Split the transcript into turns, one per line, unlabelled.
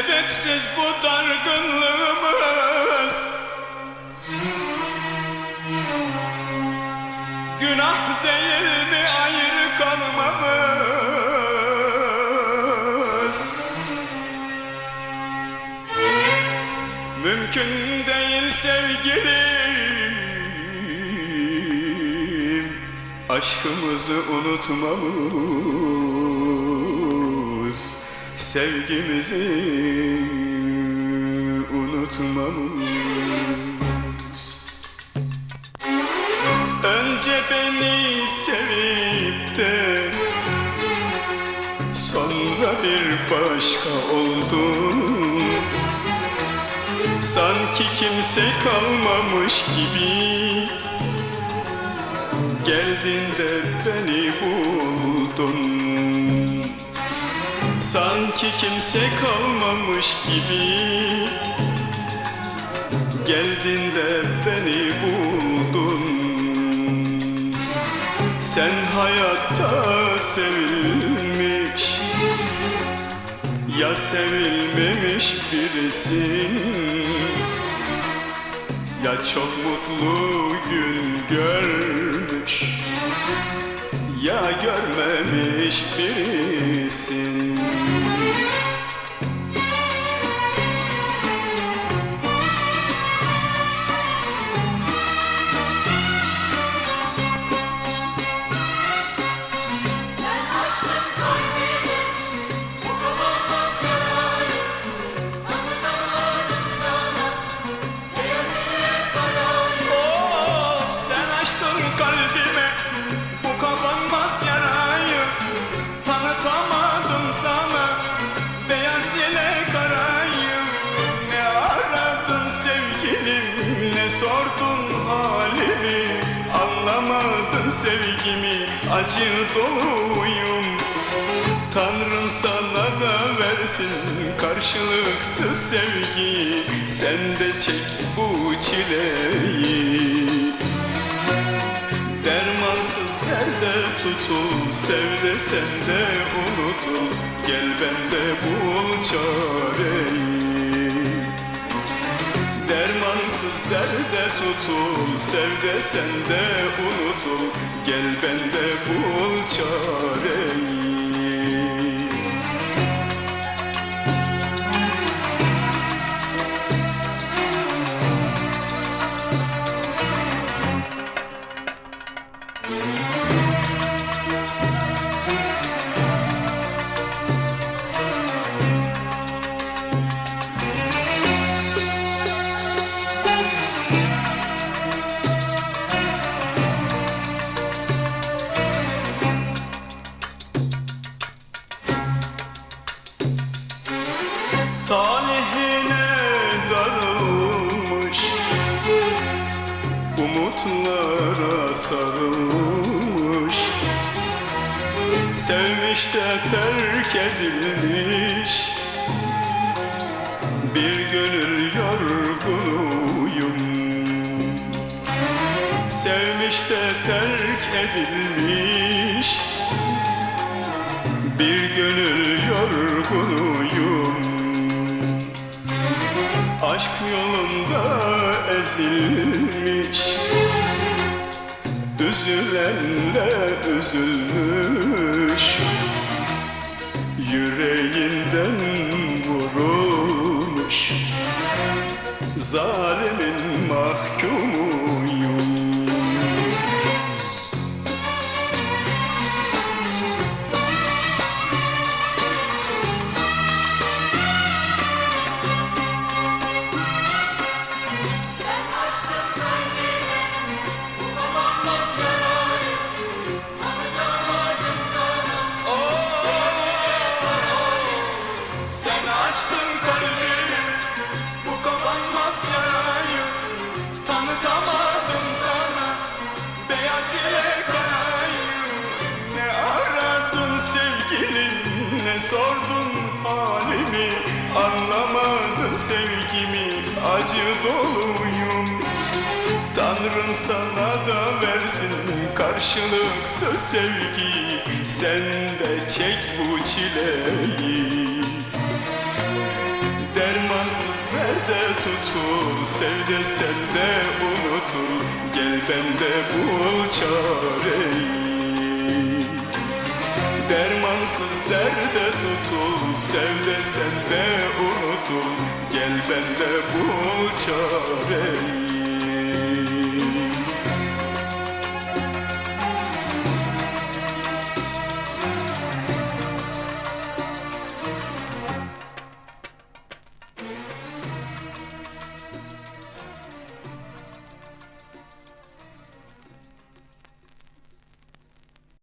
Sebepsiz bu dargınlığımız. Günah değil mi ayrı kalmamız? Mümkün değil sevgilim. Aşkımızı unutmamız. Sevgimizi unutmamız. Önce beni sevip de Sonra bir başka oldun. Sanki kimse kalmamış gibi. Geldin de beni buldun Sanki kimse kalmamış gibi. Geldin de beni buldun. Sen hayatta sevilmiş Ya sevilmemiş birisin. Ya çok mutlu gün görmüş Ya görmemiş birisin sordun halimi Anlamadın sevgimi acı doluyum. Tanrım sana da versin karşılıksız sevgi Sen de çek bu çileyi. Dermansız derde tutul Sev de sen de unutul Gel bende bul çareyi Sev de sen de unutul Gel bende bul çareyi. Talihine sarılmış. Sevmiş de terk edilmiş. Bir gönül yorgunuyum. Sevmiş de terk edilmiş Üzülenle üzülmüş. Yüreğinden vurulmuş. Zalimin mahkumuyum Acı doluyum. Tanrım sana da versin karşılıksız sevgi. Sen de çek bu çileyi. Dermansız nerede tutul Sev de sen de unutul Gel bende bul çareyi Dermansız derde tutul Sev de sen de unutul Gel bende bul çareyi